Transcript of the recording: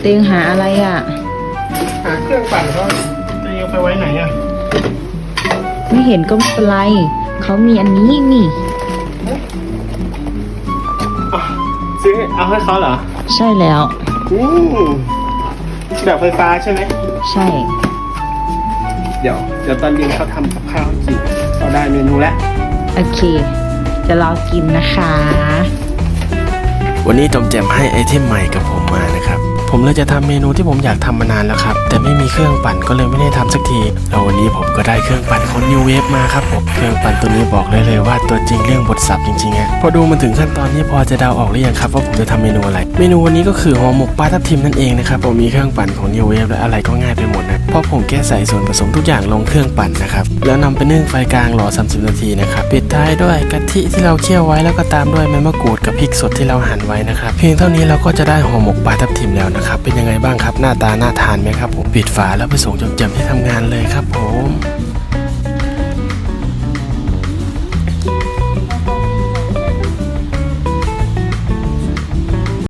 เตงหาอะไรอะ หาเครื่องปั่นเขาจะเอาไปไว้ไหนอะไม่เห็นก็ไม่เป็นไร เขามีอันนี้นี่ อะซื้อเอาให้เขาเหรอใช่แล้ว อืมแบบไฟฟ้าใช่ไหม ใช่ เดี๋ยวเดี๋ยวตอนเย็นเขาทำกับข้าวให้กินเราได้เมนูแล้ว โอเค จะรอกินนะคะ วันนี้จอมแจมให้ไอเทมใหม่กับผมมานะครับ ผมเลยจะทำเมนูที่ผมอยากทำมานานแล้วครับ แต่ไม่มีเครื่องปั่นก็เลยไม่ได้ทำสักทีแล้ววันนี้ผมก็ได้เครื่องปั่นของ New Wave มาครับผมเครื่องปั่นตัวนี้บอกเลยเลยว่าตัวจริงเรื่องบทสับจริงๆอะพอดูมันถึงขั้นตอนนี้พอจะเดาออกหรือยังครับว่าผมจะทำเมนูอะไร เมนูวันนี้ก็คือห่อหมกปลาทับทิมนั่นเองนะครับผมมีเครื่องปั่นของ New Wave และอะไรก็ง่ายไปหมดนะเพราะผมแค่ใส่ส่วนผสมทุกอย่างลงเครื่องปั่นนะครับแล้วนำไปนึ่งไฟกลางรอ 30 นาทีนะครับปิดท้ายด้วยกะทิที่เราเคี่ยวไว้แล้วก็ตามด้วยใบมะกรูดกับพริกสดที่เราหั่นไว้นะครับเพียงเท่านี้เราก็จะได้ห่อหมกปลาทับทิมแล้วนะครับ เป็นยังไงบ้างครับ หน้าตาน่าทานไหมครับผมปิดฝาแล้วไปส่งจำๆที่ทำงานเลยครับผม